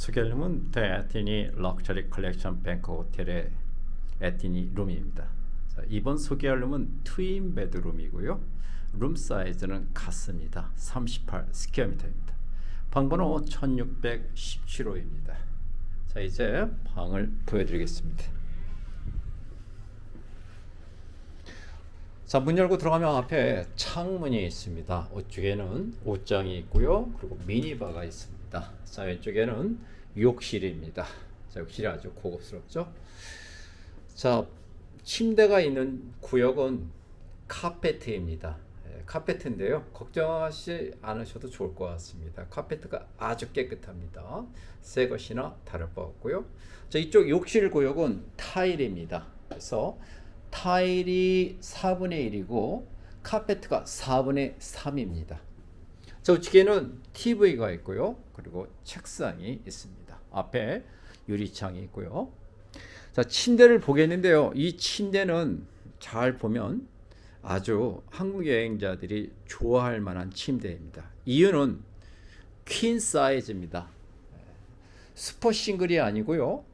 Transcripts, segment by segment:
소개하려면 더 에티니 럭셔리 컬렉션 뱅크 호텔의 에티니 룸입니다. 자, 이번 소개하려면 트윈 베드룸이고요. 룸 사이즈는 같습니다. 38 스퀘어미터입니다. 방번호 1617호입니다. 자 이제 방을 보여드리겠습니다. 자, 문 열고 들어가면 앞에 창문이 있습니다. 우측에는 옷장이 있고요. 그리고 미니바가 있습니다. 자, 왼쪽에는 욕실입니다. 자, 욕실이 아주 고급스럽죠? 자, 침대가 있는 구역은 카페트입니다. 예, 카페트인데요. 걱정하지 않으셔도 좋을 것 같습니다. 카페트가 아주 깨끗합니다. 새 것이나 다를 바 없고요. 자, 이쪽 욕실 구역은 타일입니다. 그래서 타일이 4분의 1이고 카페트가 4분의 3입니다. 저 우측에는 TV가 있고요. 그리고 책상이 있습니다. 앞에 유리창이 있고요. 자, 침대를 보겠는데요. 이 침대는 잘 보면 아주 한국 여행자들이 좋아할 만한 침대입니다. 이유는 퀸 사이즈입니다. 슈퍼 싱글이 아니고요.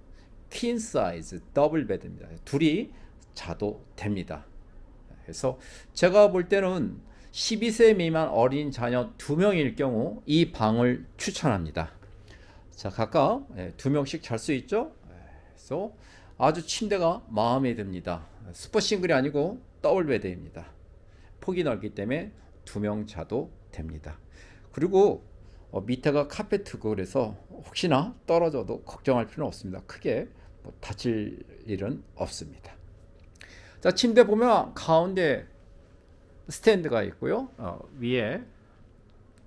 퀸 사이즈 더블 베드입니다. 둘이 자도 됩니다. 그래서 제가 볼 때는 12세 미만 어린 자녀 두 명일 경우 이 방을 추천합니다. 자, 각각 예, 두 명씩 잘 수 있죠? 예, 그래서 아주 침대가 마음에 듭니다. 슈퍼 싱글이 아니고 더블 베드입니다. 폭이 넓기 때문에 두명 자도 됩니다. 그리고 어, 밑에가 카페트고 그래서 혹시나 떨어져도 걱정할 필요는 없습니다. 크게 뭐 다칠 일은 없습니다. 자 침대 보면 가운데 스탠드가 있고요. 어, 위에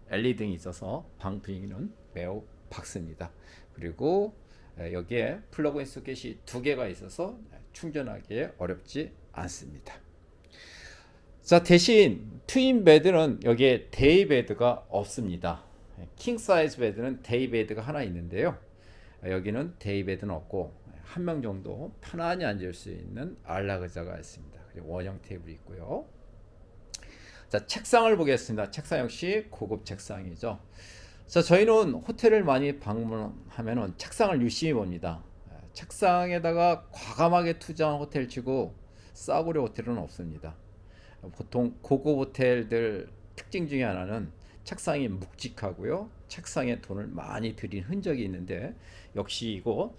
LED등이 있어서 방 분위기는 매우 밝습니다. 그리고 여기에 플러그인 소켓이 두 개가 있어서 충전하기에 어렵지 않습니다. 자 대신 트윈 베드는 여기에 데이 베드가 없습니다. 킹 사이즈 베드는 데이 베드가 하나 있는데요. 여기는 데이 베드는 없고 한 명 정도 편안히 앉을 수 있는 안락 의자가 있습니다. 원형 테이블이 있고요. 자 책상을 보겠습니다. 책상 역시 고급 책상이죠. 자 저희는 호텔을 많이 방문하면은 책상을 유심히 봅니다. 책상에다가 과감하게 투자한 호텔 치고 싸구려 호텔은 없습니다. 보통 고급 호텔들 특징 중에 하나는 책상이 묵직하고요. 책상에 돈을 많이 들인 흔적이 있는데 역시 이곳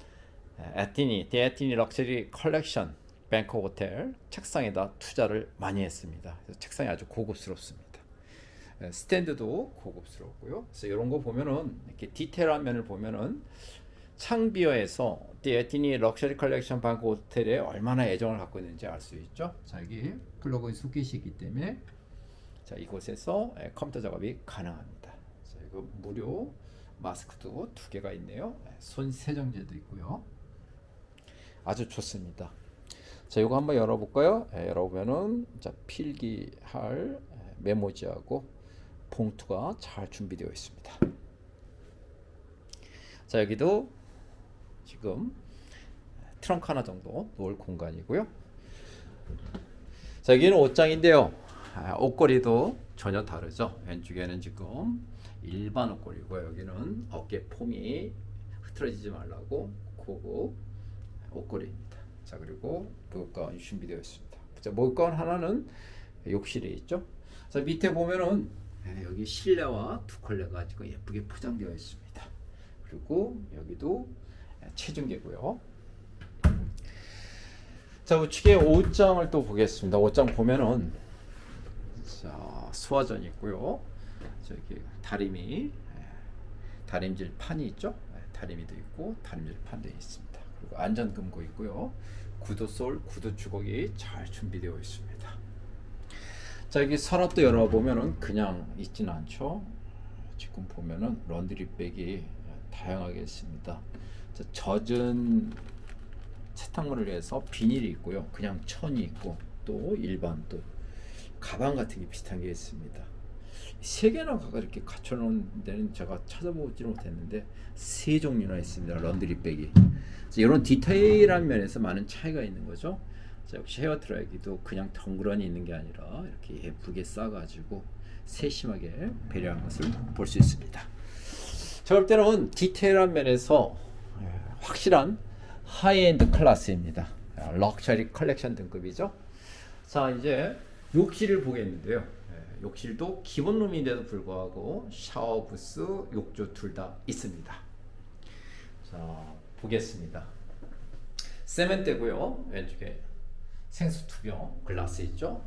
에티니, 데티니 럭셔리 컬렉션 뱅커 호텔 책상에다 투자를 많이 했습니다. 책상이 아주 고급스럽습니다. 스탠드도 고급스럽고요. 그래서 이런 거 보면은 이렇게 디테일한 면을 보면은 창비어에서 데티니 럭셔리 컬렉션 뱅커 호텔에 얼마나 애정을 갖고 있는지 알 수 있죠. 자 여기 플러그인 소켓이 있기 때문에 자 이곳에서 컴퓨터 작업이 가능합니다. 자 이거 무료 마스크도 두 개가 있네요. 손 세정제도 있고요. 아주 좋습니다. 자, 이거 한번 열어볼까요? 예, 열어보면은 자 필기할 메모지하고 봉투가 잘 준비되어 있습니다. 자, 여기도 지금 트렁크 하나 정도 놓을 공간이고요. 자, 여기는 옷장인데요. 아, 옷걸이도 전혀 다르죠. 왼쪽에는 지금 일반 옷걸이고요. 여기는 어깨 폼이 흐트러지지 말라고 고급 옷걸이입니다. 자 그리고 목욕가운이 준비되어 있습니다. 자 목욕가운 하나는 욕실에 있죠. 자 밑에 보면은 네, 여기 실내와 두 컬레 가지고 예쁘게 포장되어 있습니다. 그리고 여기도 체중계고요. 자 우측에 옷장을 또 보겠습니다. 옷장 보면은 자 소화전 있고요. 저기 다리미 다림질 판이 있죠. 다리미도 있고 다림질 판도 있습니다. 안전금고 있고요. 구두솔, 구두 주걱이 잘 준비되어 있습니다. 자 여기 서랍도 열어보면은 그냥 있지는 않죠. 지금 보면은 런드리백이 다양하게 있습니다. 자, 젖은 세탁물을 위해서 비닐이 있고요. 그냥 천이 있고 또 일반 또 가방 같은 게 비슷한 게 있습니다. 세 개나 이렇게 갖춰놓은 데는 제가 찾아보지 못했는데 세 종류나 있습니다. 런드리백이. 이런 디테일한 면에서 많은 차이가 있는 거죠. 자, 역시 헤어 드라이기도 그냥 덩그러니 있는 게 아니라 이렇게 예쁘게 싸가지고 세심하게 배려한 것을 볼 수 있습니다. 제가 볼 때는 디테일한 면에서 예, 확실한 하이엔드 클래스입니다. 아, 럭셔리 컬렉션 등급이죠. 자 이제 욕실을 보겠는데요. 예, 욕실도 기본룸인데도 불구하고 샤워 부스, 욕조 둘 다 있습니다. 자 보겠습니다. 세면대고요. 왼쪽에 생수 투병 글라스 있죠.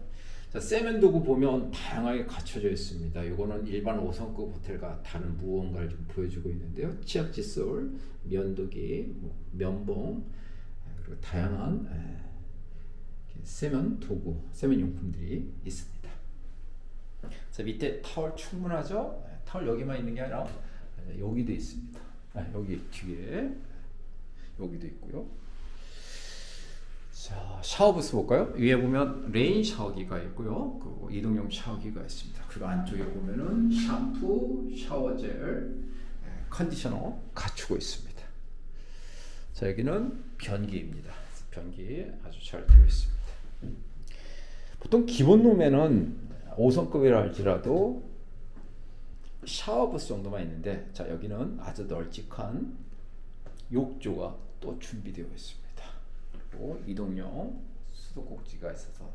자, 세면 도구 보면 다양하게 갖춰져 있습니다. 이거는 일반 5성급 호텔과 다른 무언가를 좀 보여주고 있는데요. 치약 칫솔, 면도기, 뭐 면봉 그리고 다양한 에, 세면 도구, 세면 용품들이 있습니다. 자 밑에 타월 충분하죠? 네, 타월 여기만 있는 게 아니라 에, 여기도 있습니다. 아, 여기 뒤에 여기도 있고요. 자 샤워부스 볼까요? 위에 보면 레인 샤워기가 있고요. 그리고 이동용 샤워기가 있습니다. 그리고 안쪽에 보면은 샴푸, 샤워젤, 에, 컨디셔너 갖추고 있습니다. 자 여기는 변기입니다. 변기 아주 잘 되어 있습니다. 보통 기본 룸에는 5성급이라 할지라도 샤워부스 정도만 있는데 자 여기는 아주 널찍한 욕조가 또 준비되어 있습니다. 그리고 이동용 수도꼭지가 있어서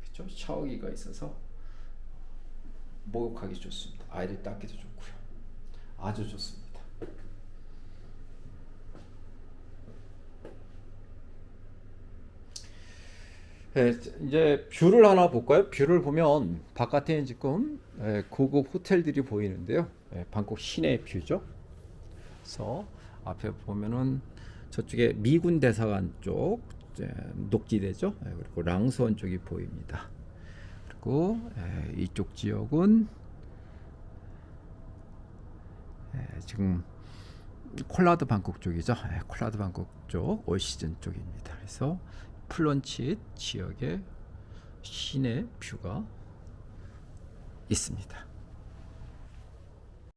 그렇죠? 샤워기가 있어서 목욕하기 좋습니다. 아이들 닦기도 좋고요. 아주 좋습니다. 네, 이제 뷰를 하나 볼까요? 뷰를 보면 바깥에는 지금 예, 고급 호텔들이 보이는데요. 예, 방콕 시내 뷰죠. 그래서 앞에 보면은 저쪽에 미군 대사관 쪽 이제 녹지대죠. 예, 그리고 랑수원 쪽이 보입니다. 그리고 예, 이쪽 지역은 예, 지금 콜라드 방콕 쪽이죠. 예, 콜라드 방콕 쪽 올 시즌 쪽입니다. 그래서 플런치 지역의 시내 뷰가 있습니다.